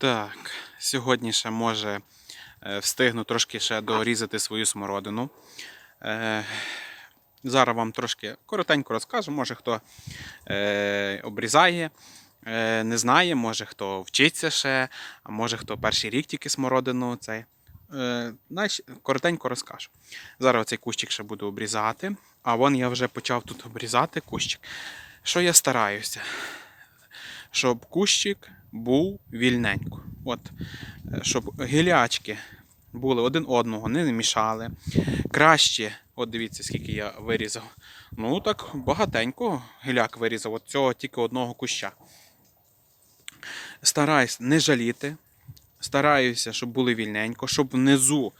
Так, сьогодні ще може е, встигну трошки ще дорізати свою смородину. Е, зараз вам трошки коротенько розкажу. Може хто е, обрізає, не знає, може хто вчиться ще, а може хто перший рік тільки смородину цей. Коротенько розкажу. Зараз цей кущик ще буду обрізати, а вон я вже почав тут обрізати кущик. Що я стараюся? Щоб кущик був вільненько. От, е, щоб гілячки були один одного, не мішали. Краще, от дивіться, скільки я вирізав. Ну так багатенько гіляк вирізав. От цього тільки одного куща. Стараюсь не жаліти. Стараюся, щоб були вільненько, щоб внизу,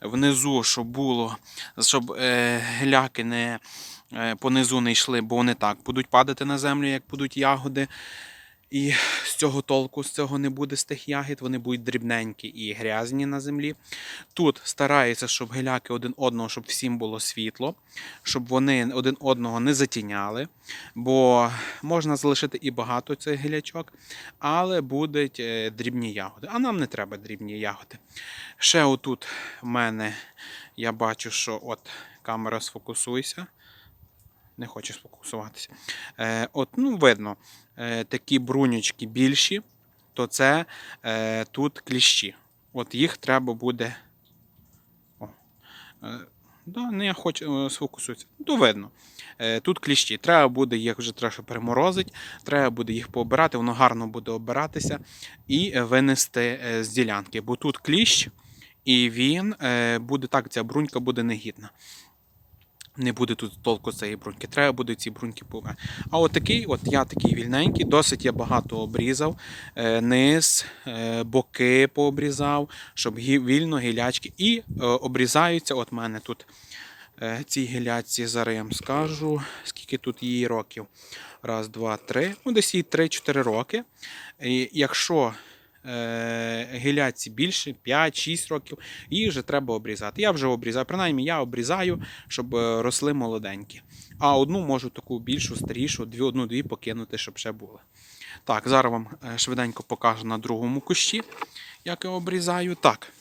внизу, щоб було, щоб е, гіляки не е, понизу не йшли, бо вони так будуть падати на землю, як будуть ягоди. І з цього толку, з цього не буде з тих ягід, вони будуть дрібненькі і грязні на землі. Тут стараюся, щоб геляки один одного, щоб всім було світло, щоб вони один одного не затіняли, бо можна залишити і багато цих гілячок, але будуть е, дрібні ягоди. А нам не треба дрібні ягоди. Ще отут в мене я бачу, що от камера сфокусуйся. Не хочу сфокусуватися. Е, от, ну, видно, е, такі брунючки більші, то це е, тут кліщі. От їх треба буде. О, е, да, не хочу е, сфокусуйтесь. То видно. Е, тут кліщі. Треба буде їх вже трохи переморозити, треба буде їх пообирати, воно гарно буде обиратися і винести е, з ділянки. Бо тут кліщ, і він е, буде так, ця брунька буде негідна. Не буде тут толку цієї бруньки. Треба буде ці бруньки побрати. А от такий, от я такий вільненький, досить я багато обрізав. Е, низ, е, боки пообрізав, щоб вільно гілячки. І е, обрізаються. От мене тут е, ці гілячці, зараз я вам скажу, скільки тут її років. Раз, два, три. Ну, десь їй 3-4 роки. І якщо е, гіляці більше 5-6 років, їх вже треба обрізати. Я вже обрізаю, принаймні я обрізаю, щоб е, росли молоденькі. А одну можу таку більшу, старішу, дві, одну-дві покинути, щоб ще були. Так, зараз вам е, швиденько покажу на другому кущі, як я обрізаю. Так.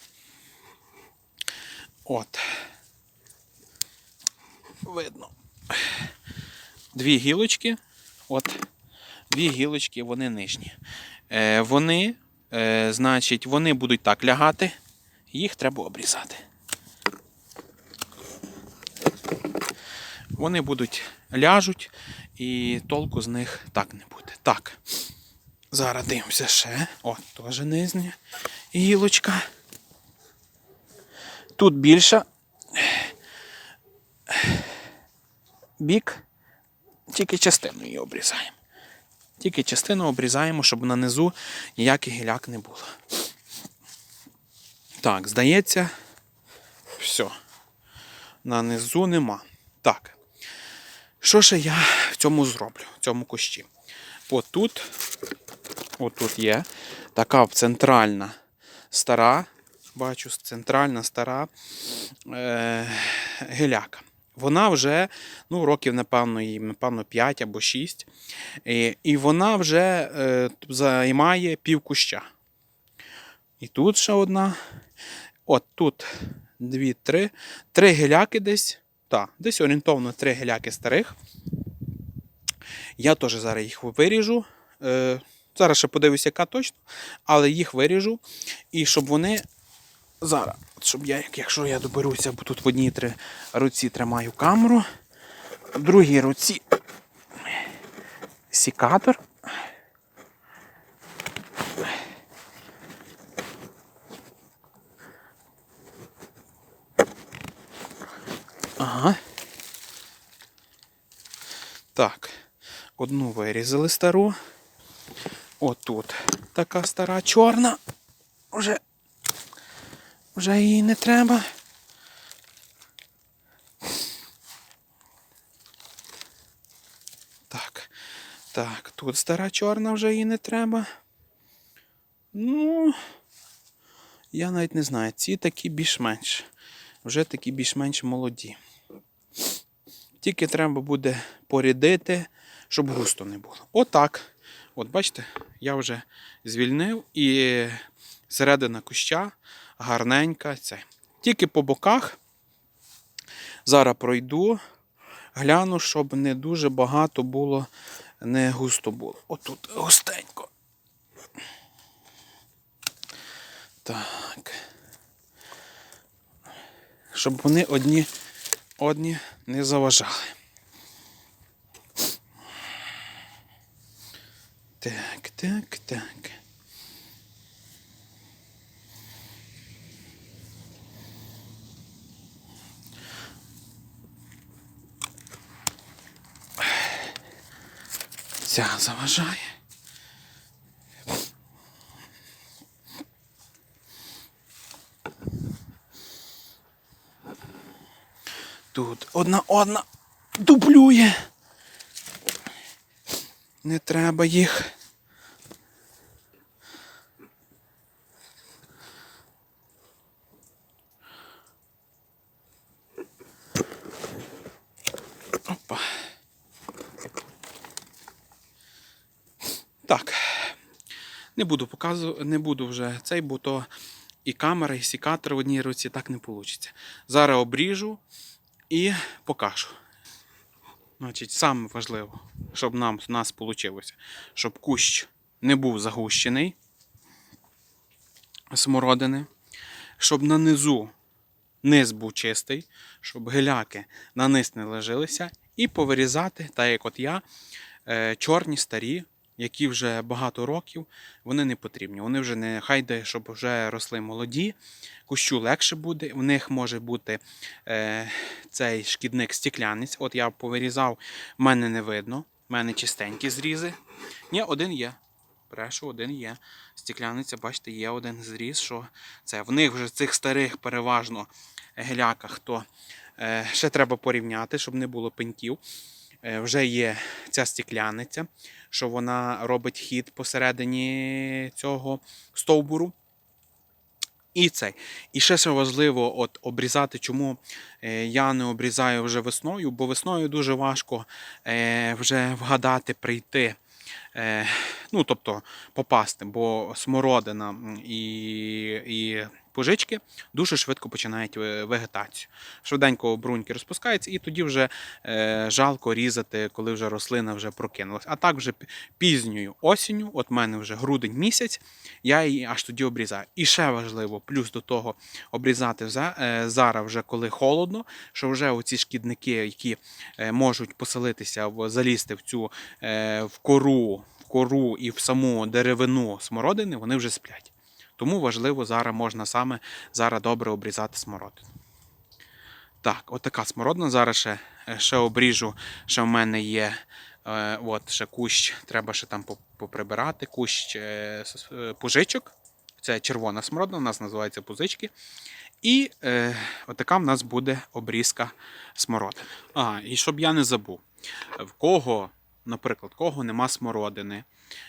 От. Видно. Дві гілочки. От. Дві гілочки, вони нижні. Е, вони, е, значить, вони будуть так лягати, їх треба обрізати. Вони будуть ляжуть, і толку з них так не буде. Так. Зараз дивимося ще. О, теж нижня гілочка. Тут більша. Бік. Тільки частину її обрізаємо. Тільки частину обрізаємо, щоб на низу ніяких гіляк не було. Так, здається, все. На низу нема. Так. Що ще я в цьому зроблю, в цьому кущі? Отут, отут є така центральна стара, бачу, центральна стара е, геляка. Вона вже, ну, років, напевно, їй, напевно, 5 або 6. І, і вона вже е, займає пів куща. І тут ще одна. От тут дві, три. Три геляки десь. Так, десь орієнтовно три геляки старих. Я теж зараз їх виріжу. Е, зараз ще подивлюся, яка точно, але їх виріжу. І щоб вони зараз, щоб я, якщо я доберуся, бо тут в одній три руці тримаю камеру, в другій руці сікатор. Ага. Так, одну вирізали стару. Отут така стара чорна. Вже, вже її не треба. Так. Так, тут стара чорна вже її не треба. Ну, я навіть не знаю. Ці такі більш-менш. Вже такі більш-менш молоді. Тільки треба буде порядити, щоб густо не було. Отак. От бачите, я вже звільнив і середина куща гарненька. Це. Тільки по боках. Зараз пройду, гляну, щоб не дуже багато було, не густо було. Отут густенько. Так. Щоб вони одні одні не заважали. Так, так, так. Ця заважає. Тут одна одна дублює. Не треба їх. Так. Не буду показувати, не буду вже цей, бо то і камера, і сікатор в одній руці так не вийде. Зараз обріжу і покажу. Значить, саме важливо, щоб нам у нас вийшло, щоб кущ не був загущений смородини, щоб на низу низ був чистий, щоб геляки на низ не лежилися, і повирізати, так як от я, е, чорні старі, які вже багато років, вони не потрібні. Вони вже не хай де, щоб вже росли молоді, кущу легше буде. В них може бути е, цей шкідник стіклянець. От я повирізав, в мене не видно. в мене чистенькі зрізи. Ні, один є. Брешу, один є. Стікляниця, бачите, є один зріз, що це. В них вже цих старих переважно геляках, то е, ще треба порівняти, щоб не було пеньків. Е, вже є ця стікляниця, що вона робить хід посередині цього стовбуру. І цей. І ще що важливо от, обрізати, чому е, я не обрізаю вже весною, бо весною дуже важко е, вже вгадати, прийти. Ну, тобто попасти, бо смородина і, і пожички дуже швидко починають е, вегетацію. Швиденько бруньки розпускаються, і тоді вже е, жалко різати, коли вже рослина вже прокинулась. А так вже пізньою осінню, от в мене вже грудень місяць, я її аж тоді обрізаю. І ще важливо, плюс до того обрізати за- е, зараз, вже коли холодно, що вже оці шкідники, які можуть поселитися в залізти в цю в кору, кору і в саму деревину смородини, вони вже сплять. Тому важливо зараз можна саме зараз добре обрізати смородину. Так, отака смородина. Зараз ще, ще обріжу, ще в мене є е, от, ще кущ, треба ще там поприбирати, кущ е, е, пужичок. Це червона смородина, у нас називається пузички. І е, отака в нас буде обрізка смородини. А, і щоб я не забув, в кого, наприклад, кого нема смородини,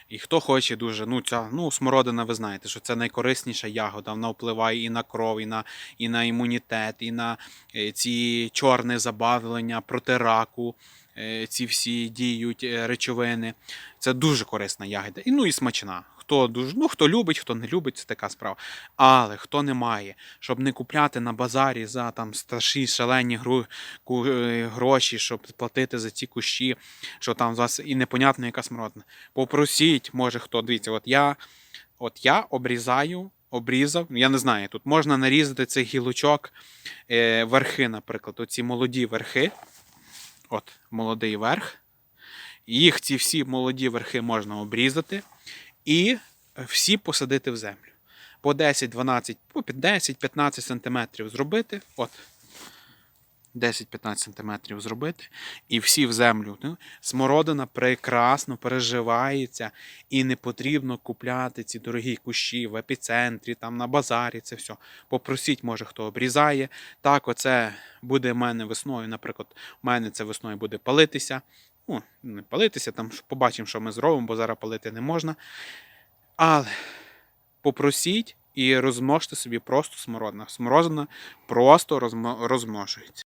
і хто хоче дуже, ну ця ну, смородина, ви знаєте, що це найкорисніша ягода, вона впливає і на кров, і на, і на імунітет, і на е, ці чорне забавлення проти раку. е, Ці всі діють е, речовини. Це дуже корисна ягода. І ну і смачна. Хто дуже, ну хто любить, хто не любить, це така справа. Але хто не має, щоб не купляти на базарі за там страшні шалені гру, ку- е, гроші, щоб платити за ці кущі, що там у вас і непонятно, яка смородина. Попросіть, може хто дивіться, от я, от я обрізаю. Обрізав, я не знаю, тут можна нарізати цих гілочок е, верхи, наприклад, оці молоді верхи. От, молодий верх. Їх ці всі молоді верхи можна обрізати і всі посадити в землю. По 10-12, по 10-15 см зробити. От. 10-15 см зробити, і всі в землю. Ну, Смородина прекрасно переживається, і не потрібно купляти ці дорогі кущі в епіцентрі, там на базарі. Це все. Попросіть, може, хто обрізає. Так, оце буде в мене весною. Наприклад, у мене це весною буде палитися. Ну, не палитися, там побачимо, що ми зробимо, бо зараз палити не можна. Але попросіть і розмножте собі просто смородина. Смородина просто розмножується.